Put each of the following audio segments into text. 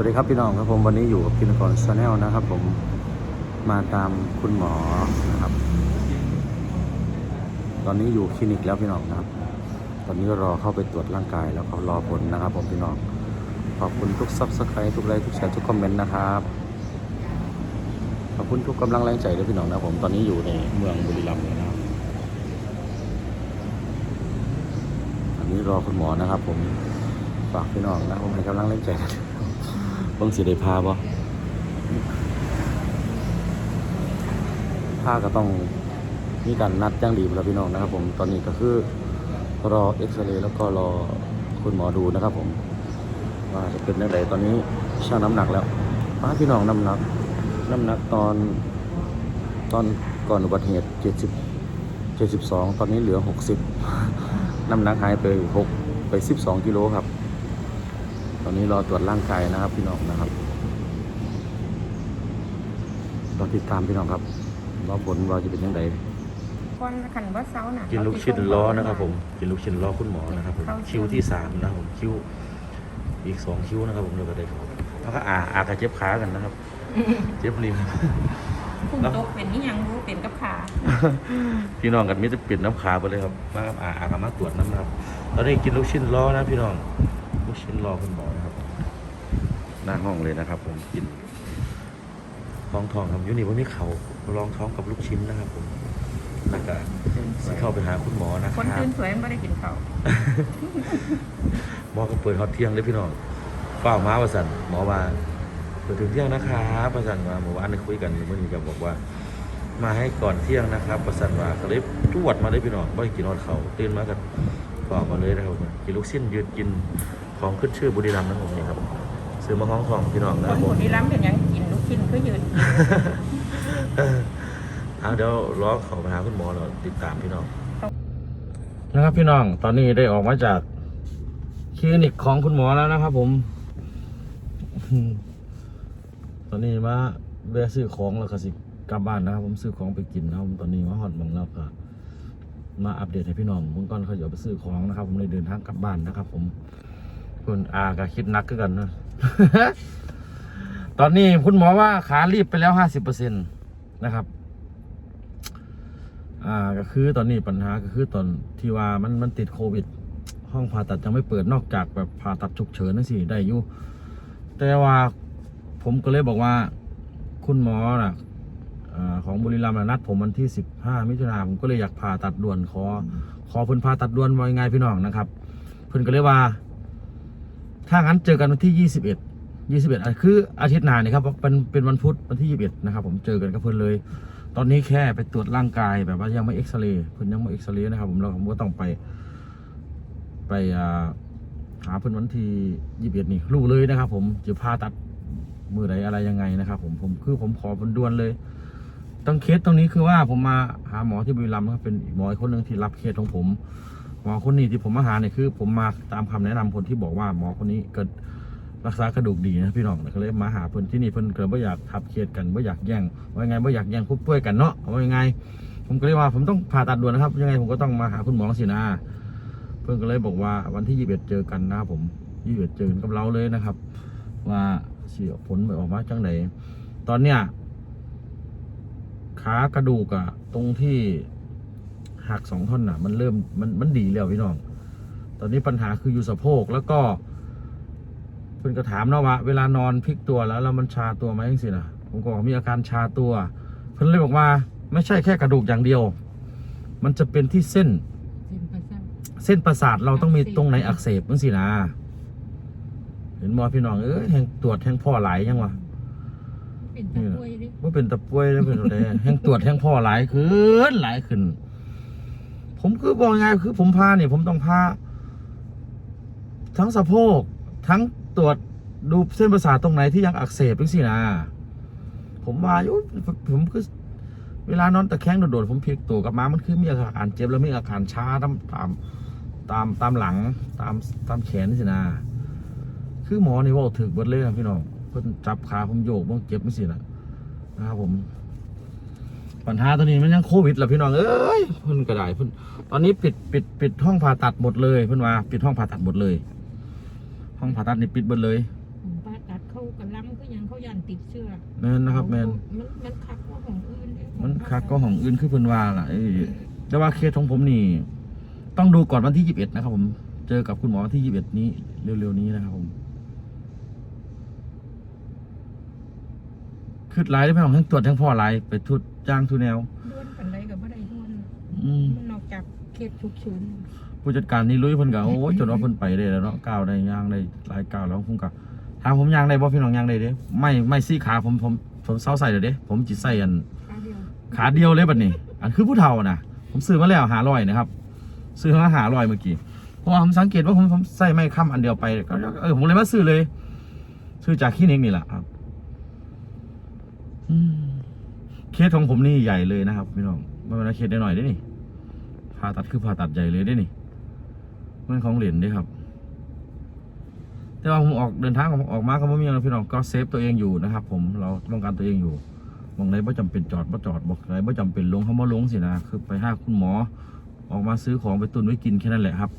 วัสดีครับพี่น้องครับผมวันนี้อยู่กับกินกรชาแนลนะครับ ผมมาตามคุณหมอนะครับ ตอนนี้อยู่คลินิกแล้วพี่น้องนะครับ ตอนนี้รอเข้าไปตรวจร่างกายแล้วก็รอผลนะครับ ผมพี่น้องขอบคุณทุกซับสไครต์ทุกไลค์ทุกแชร์ทุกคอมเมนต์นะครับขอบคุณทุกกำลังแรงใจด้วยพี่น้องนะครับผมตอนนี้อยู่ในเมืองบุรีรัมย์นะครับอันนี้รอคุณหมอนะครับ ผมฝากพี่น้องนะผมให้กำลังแรงใจ เบิ่งสิได้พาบ่พาก็ต้องมีการนัดจ้างดีแล้วพี่น้องนะครับ ผมตอนนี้ก็คือรอเอ็กซเรย์แล้วก็รอคุณหมอดูนะครับ ผมว่าจะเป็นยังไงตอนนี้ชั่งน้ำหนักแล้วป้าพี่น้องน้ำหนัก น้ำหนักตอนตอนก่อนอุบัติเหตุเจ็ดสิบเจ็ดสิบสองตอนนี้เหลือหกสิบน้ำหนักหายไปหกไปสิบสองกิโลครับ อนนี้รอตรวจร่างกายนะครับ พี่น้องนะครับรอติดตามพี่น้องครับรอผลว่าจะเป็นยังไงคนขันว่าเซาน่ะกินลูกชิ้นล้อนะครับ ผมกินลูกชิ้นล้อคุณหมอนะครับผมเข้าคิวที่สามนะครับผมคิวอีกสองคิวนะครับ ผมเดี๋ยวก็ได้ครับแล้วก็อาอากระเจ็บขากันนะครับ เจ็บริมคุ้มตกเป็นนี่ยังรู้เป็นกับขาพี่น้องกันมิจะเปลี่ยนน้ำขาไปเลยครับมาครับอาอากมาตรวจน้ำนะครับตอนนี้กินลูกชิ้นล้อนะพี่น้องลูกชิ้นล้อคุณหมอนะครับ หน้าห้องเลยนะครับผมกินท้องทองครับอยูนี่ว่ามีเขาลองท้องกับลูกชิ้นนะครับผมแล้วก็สิเข้าไปหาคุณหมอนะคคนรับตื่นสวยมันไม่ได้กินข้าวหมอก็เปิดฮอตเที่ยงเลยพี่น้องเฝ้ามาประสันหมอว่าเปิดถึงเที่ยงนะครับประสันว่าเมื่อวานได้คุยกันเมื่อนี้ก็บอกว่า มาให้ก่อนเที่ยงนะครับประสันว่าก็เลยตรวจมาเลยพี่น้องไม่ได้กินนอนเขาตื่นมากันเฝ้ามาเลยนะครับผมกินลูกชิ้นยืนกินของขึ้นชื่อบุรีรัมย์นะครับผมนี่ครับ ซื้อมาห้องทองพี่น้องนะคคนรับผบุม รีรัมย์เป็นหยังกินลูกชิ้นก็ยืนเอาเดี๋ยวรอเขาไปหาคุณหมอเราติดตามพี่น้อง นะครับพี่น้องตอนนี้ได้ออกมาจากคลินิกของคุณหมอแล้วนะครับ ผม ตอนนี้มาแวะซื้อของแล้วก็สิกลับบ้านนะครับ ผมซื้อของไปกินนะครับผมตอนนี้มาฮอดหมองแล้วก็มาอัปเดตให้พี่น้องเมื่อก่อนเขาอยากไปซื้อของนะครับ ผมเลยเดินทางกลับบ้านนะครับ ผมคุณอาก็คิดหนักขึ้นกันนะ ตอนนี้คุณหมอว่าขารีบไปแล้วห้าสิบเปอร์เซ็นตนะครับ อ่าก็คือตอนนี้ปัญหาก็คือตอนที่ว่ามันมันติดโควิด ห้องผ่าตัดยังไม่เปิดนอกจากแบบผ่าตัดฉุกเฉินนั่นสิได้อยู่แต่ว่าผมก็เลยบอกว่า คุณหมอน่ะอของบุรีรัมย์น่ะนัดผมวันที่15มิถุนายนผมก็เลยอยากผ่าตัดด่วนขอ ขอเพิ่นผ่าตัดด่วนว่ายังไงพี่น้องนะครับ เพิ่นก็เลยว่า ถ้างั้นเจอกันวันที่ 21 21อะคืออาทิตย์หน้านี่ครับเป็นเป็นวันพุธวันที่ 21 นะครับ ผมเจอกันกับเพิ่อนเลย ตอนนี้แค่ไปตรวจร่างกายแบบว่ายังไม่เอ็กซเรย์เพิ่อนยังไม่เอ็กซเรย์นะครับผมแล้วผมก็ต้องไป ไปหาเพิ่อนวันที่ยี่สิบเอ็ดนี่รู้เลยนะครับ ผมจะผ่าตัดมือไหนอะไรยังไงนะครับผมผมคือผมขอเพิ่นด่วนเลยต้องเคสตรงนี้คือว่าผมมาหาหมอที่บุรีรัมย์ครับเป็นหมออีกคนหนึ่งที่รับเคสของผม หมอคนนี้ที่ผมมาหาเนี่ยคือ ผมมาตามคำแนะนำคนที่บอกว่าหมอคนนี้เกิดรักษากระดูกดีนะพี่น้องก็เลยมาหาเพิ่นที่นี่เพิ่นเกิดว่อยากทับเคสกันว่อยากแย่งว่ายังไงว่อยากแย่งผู้ป่วยกันเนาะว่ายังไง ผมก็เลยว่าผมต้องผ่าตัดด่วนนะครับ ยังไงผมก็ต้องมาหาคุณหมอสินะเพื่อนก็เลยบอกว่าวันที่21เอ็ดเจอกันนะครับผม21เจอกันกับเราเลยนะครับ ว่าเสียผลไปออกมาจังไหนตอนเนี้ยขากระดูกอะตรงที่ หักสองท่อนน่ะ มันเริ่มมันมันดีแล้วพี่น้อง ตอนนี้ปัญหาคืออยู่สะโพกแล้วก็เพื่อนก็ถามเนาะว่าเวลานอนพลิกตัวแล้วแล้วมันชาตัวไหมสินะผมก็บอกมีอาการชาตัว เพื่อนเลยบอกว่าไม่ใช่แค่กระดูกอย่างเดียว มันจะเป็นที่เส้น เส้นประสาทเราต้องมีตรงไหนอักเสบบ้างสินะเห็นหมอพี่น้องเอ้ยแห่งตรวจแห่งพ่อหลายยังวะเป็นตะกล้วยดิว่าเป็นตะป่วยแล้วเป็นอะไรแห่งตรวจแห่งพ่อหลายขึ้นหลายขึ้น ผมคือบอกไงคือผมพาเนี่ยผมต้องพา ทั้งสะโพกทั้งตรวจดูเส้นประสาทตรงไหนที่ยังอักเสบบ้างสินะผมว่าอยู่ผมคือเวลานอนตะแคงโดดๆผมพลิกตัวกลับมามันคือมีอาการเจ็บแล้วมีอาการชาตามตามตามตามหลังตามตามแขนนี่สินะคือหมอนี่ว่าถึกเบิดเลยนะพี่น้องเพิ่นจับขาผมโยกบ้างเจ็บไม่สินะนะครับผม ปัญหาตอนนี้มันยังโควิดแหละพี่น้องเอ้ยเพิ่นกระไดเพิ่นตอนนี้ปิดปิดปิดห้องผ่าตัดหมดเลย เพิ่นว่าปิดห้องผ่าตัดหมดเลย ห้องผ่าตัดนี่ปิดหมดเลยผมป้าตัดเข้าติดเชื้อแมนนะครับแมนมันมันคักกว่าของอื่นเด้มันคักก็ของอื่นคือเพิ่นว่าล่ะเอ้ยแต่ว่าเคสของผมนี่ ต้องดูก่อนวันที่21นะครับผมเจอกับคุณหมอวันที่21นี้เร็วๆนี้นะครับผม คือหลายได้ไหมของทั้งตรวจทั้งพ่อหลายไปทุดจ้างทุแนว ด้วนปันใดกับบ่ได้ด้วนอืมมันนอกจากเคสฉุกเฉินผู้จัดการนี่ลุยเพิ่นก็โอ้ยจนว่าเพิ่นไปได้แล้วเนาะก้าวได้ย่างได้หลายก้าวแล้วผมก็ถามผมย่างได้บ่พี่น้องย่างได้เด้ไม่ไม่ซี่ขาผมผมผมเซาใส่เลยเด้ผมจิตใส่อันครั้งเดียวขาเดียวเลยบัดนี้ อันคือผู้เฒ่านะผมซื้อมาแล้วหาลอยนะครับ ซื้อมาหาลอยเมื่อกี้ เพราะว่าผมสังเกตว่าผมผมใส่ไม่ค้ำอันเดียวไปก็เออผมเลยมาซื้อเลย ซื้อจากคลินิกนี่แหละครับอืม เคสของผมนี่ใหญ่เลยนะครับพี่น้องไม่เป็นเคสได้หน่อยได้นี่ผ่าตัดคือผ่าตัดใหญ่เลยได้นี่มันของเหรียญด้วยครับ แต่ว่าผมออกเดินทางออกมาก็ไม่มีอะไรพี่น้องก็เซฟตัวเองอยู่นะครับ ผมเราป้องกันตัวเองอยู่มองไหนบ่จำเป็นจอดบ่จอดบอกไหนบ่จำเป็นลงเขาบ่ลงสินะคือไปหาคุณหมอ ออกมาซื้อของไปตุนไว้กินแค่นั้นแหละครับ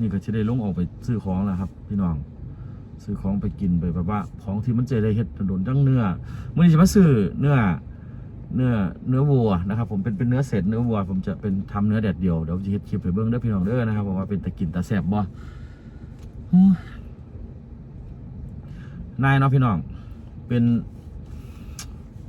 นี่ก็จะได้ลงออกไปซื้อของแล้วครับ พี่น้อง ซื้อของไปกินไปแบบว่าของที่มันเจได้เฮ็ดโดนจังเนื้อเมื่อนี้จะมาซื้อเนื้อเนื้อเนื้อวัวนะครับ ผมเป็นเป็นเนื้อเศษเนื้อวัว ผมจะเป็นทำเนื้อแดดเดียวเดี๋ยวจะเฮ็ดคลิปไปเบิ้งเด้อพี่น้องเด้อนะครับผมว่าเป็นตะกินตะแสบบ่โอ้ยนายเนาะพี่น้อง เป็น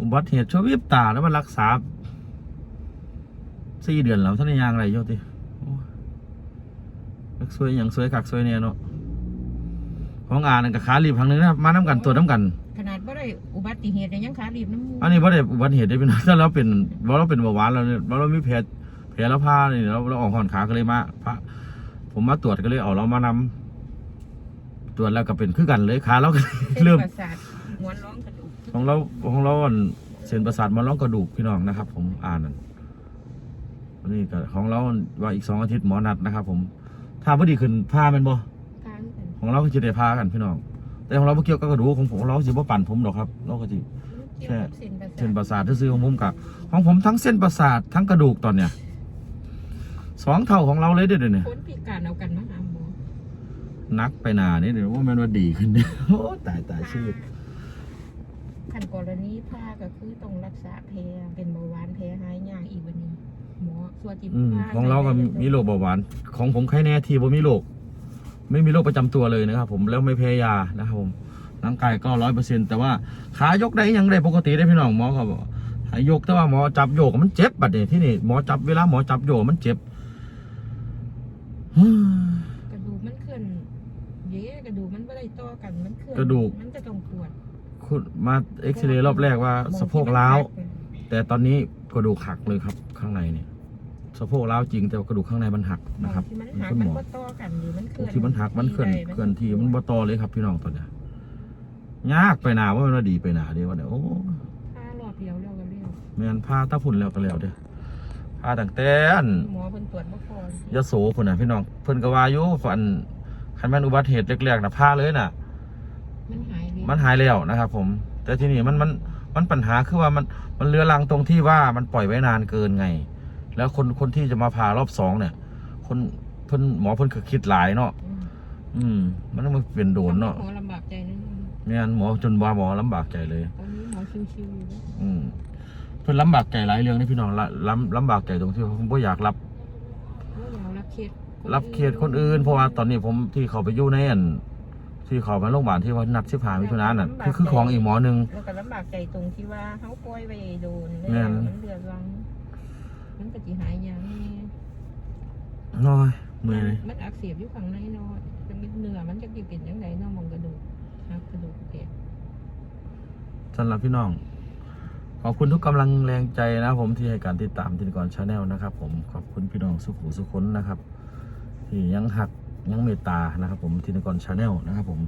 อุบัติเหตุชั่ววิบตาแล้วมันรักษาสี่เดือนแล้วท่านยังไรโยติโอ้ยรักสวยอย่างสวยคักสวยเนี่ยเนาะ ของอ่านนกับขาลีบทางนึงนะครับมาน้ำกันตัวจน้ำกัน ขนาดบ่ได้อุบัติเหตุเนี่ยยังขารีบน้ำมูกอันนี้ว่าได้อุบัติเหตุได้เป็นถ้าเราเป็นว่าเราเป็นเบาหวานเราเนี่ยว่าเรามีแผลแผลแล้วผ้าเนี่ยเราเราออกห่อนขาก็เลยมาพระผมมาตรวจก็เลยเอาเรามานำตรวจแล้วก็เป็นคือกันเลยขาเราก็เส้นเริ่ม ประสาทหมอนร้องกระดูกของเราของเราอันเส้นประสาทมาล้องกระดูกพี่น้องนะครับ ผมอ่านนั่นอันนี้ก็ของเราว่าอีกสองอาทิตย์หมอนัดนะครับ ผมถ้าพอดีขึ้นพาแมันบ่ค้างกัน ของเราก็จะได้พากันพี่น้อง แต่ของเราไม่เกี่ยวกับกระดูกของผมของเราสิบ่ปั่นผมหรอกครับเราก็จะเกี่ยวกับเส้นประสาเส้นทประสาทที่ซื้อของผมกับของผมทั้งเส้นประสาททั้งกระดูกตอนเนี้ยสองเท่าของเราเลยเด้อเดี๋ยวนี้คนพิการเอากันมาหาหมอนักไปหนานี่เดี๋ยวว่ามันว่าดีขึ้นเนี่ยโอ้ตายตายชีวิตขันกรณีผ้าก็คือต้องรักษาแพ้เป็นเบาหวานแพ้หายยากอีกวันนี้หมอส่วนจิตอืมผ้าของเราก็มีมีโรคเบาหวาน ของผมใครแน่ทีบ่มีโรค ไม่มีโรคประจำตัวเลยนะครับผมแล้วไม่แพ้ยานะครับผมร่างกายก็ร้อยเปอร์เซ็นแต่ว่าขายกได้ยังได้ปกติได้พี่น้องหมอเขาบอกให้ยกแต่ว่าหมอจับโยกมันเจ็บบัดนี้ที่นี่หมอจับเวลาหมอจับโยกมันเจ็บกระดูกมันเคลื่อนเย้กระดูกมันไม่ได้ต่อกันมันเคลื่อนกระดูกมันจะต้องปวดคุณมาเอ็กซเรย์รอบแรกว่าสะโพกล้าวแต่ตอนนี้กระดูกหักเลยครับข้างในเนี่ย สะโพกล้าวจริงแต่ว่ากระดูกข้างในมันหักนะนะคครัรับบที่มันหักคุณมัหนมอก็ต่อกันหรือมันเคลื่อนที่มันหักมันเคลื่อนได้เคลื่อนที่มันบ่ต่อเลยครับพี่น้องตอนเนี้ยยากไปหนาว่ามันว่าดีไปหนาเดียวว่าเนี่ยโอ้ผ้ารอบเดียวแล้วก็เรียวแม่นพาตาพุ่นแล้วก็แล้วเด้อพาตั้งแต่อัน หมอเพิ่นตรวจบ่พอยะโสพุ่นน่ะพี่น้องเพิ่นก็ว่าอยู่ฝันคันแม่นอุบัติเหตุแรกๆน่ะพาเลยน่ะ มันหายเลยมันหายแล้วนะครับผม แต่ทีนี้มันมันมันปัญหาคือว่ามันมันเรือรังตรงที่ว่ามันปล่อยไว้นานเกินไง แล้วคนคนที่จะมาผ่ารอบสองเนี่ย คนเพิ่นหมอเพิ่นคือคิดหลายเนาะอืมอืมมันต้องมาเป็นโดนเนาะหมอลำบากใจนิดนึงไม่งั้นหมอจนว่าหมอลำบากใจเลยตอนนี้หมอชิวๆอยู่แล้วอืมเพิ่นลำบากใจหลายเรื่องนี่พี่น้องละลำลำบากใจตรงที่ว่าผมบ่อยากรับบ่อยากรับเคสนรับเคสคนอื่นเพราะว่าตอนนี้ผมที่เขาไปอยู่ในอันที่เขามาโรงพยาบาลที่ว่านัดสิบหามิถุนายนน่ะคือคือของอีกหมอหนึ่ง แล้วก็ลำบากใจตรงที่ว่าเฮาปล่อยไว้โดนแม่แล้วนมันเดือดร้อน มันก็สิหายยากแน่น้อยเมื่อยเลยมันอักเสบอยู่ข้างในเนาะเป็นเนื้อมันจะสิเป็นจังไดเนาะหมองกระดูกหักกระดูกแตกสำหรับพี่น้อง ขอบคุณทุกกำลังแรงใจนะผมที่ให้การติดตามทินกรชาแนลนะครับ ผมขอบคุณพี่น้องสุขุสุขนนะครับ ที่ยังหักยังเมตตานะครับ ผมทินกรชาแนลนะครับ ผม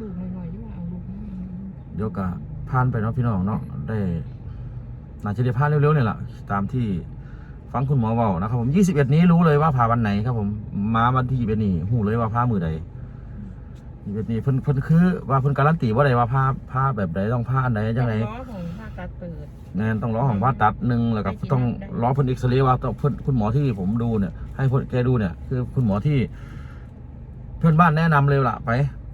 ลูกหน่อยๆอยู่ว่าเอาลูกมาเดี๋ยวก็ผ่านไปเนาะพี่น้องเนาะได้น่าจะได้ผ่านเร็วๆเนี่ยแหละตามที่ ฟังคุณหมอเว้านะครับผม21นี้รู้เลยว่าผ่าวันไหนครับผมมาวันที่21นี้หูเลยว่าผ่ามือใด21นี้เพิ่นเพิ่นคือว่าเพิ่นการันตีว่าใดว่าผ่าผ่าแบบใดต้องผ่าอันใดจังไดต้องล้อของภาคการเปิดแน่นต้องรอของผ่าตัดหนึ่งแล้วก็ต้องรอเพิ่นเอ็กซเรย์ว่าต้องเพิ่นคุณหมอที่ผมดูเนี่ย ให้เพิ่นแกดูเนี่ยคือคุณหมอที่ เพื่อนบ้านแนะนำเลยล่ะไป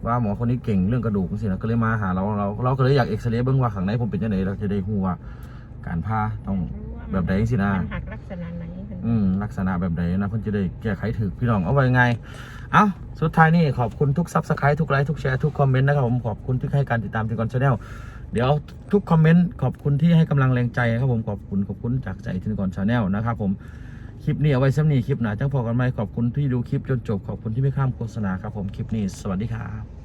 ว่าหมอคนนี้เก่งเรื่องกระดูกสินะก็เลยมาหาเราเราเราก็เลยอยากเอ็กซเรย์เบิ่งว่าข้างในผมเป็นยังไงเราจะได้รู้ว่าการผ่าต้องรู้ว่า แบบใดจังซี่นะมันหักลักษณะไหนเพิ่นอืมลักษณะแบบไหนนะเพื่อนจะได้แก้ไขถึกพี่น้องเอาไว้ไงเอาสุดท้ายนี่ขอบคุณทุกซับสไครต์ทุกไลค์ทุกแชร์ทุกคอมเมนต์นะครับผมขอบคุณที่ให้การติดตามทีกอนชาแนลเดี๋ยวทุกคอมเมนต์ขอบคุณที่ให้กำลังแรงใจครับผมขอบคุณขอบคุณจากใจทีกอนชาแนลนะครับผมคลิปนี้เอาไว้ซ้ำนี้คลิปหนาจังพอกันไหมขอบคุณที่ดูคลิปจนจบขอบคุณที่ไม่ข้ามโฆษณาครับผมคลิปนี้สวัสดีครับ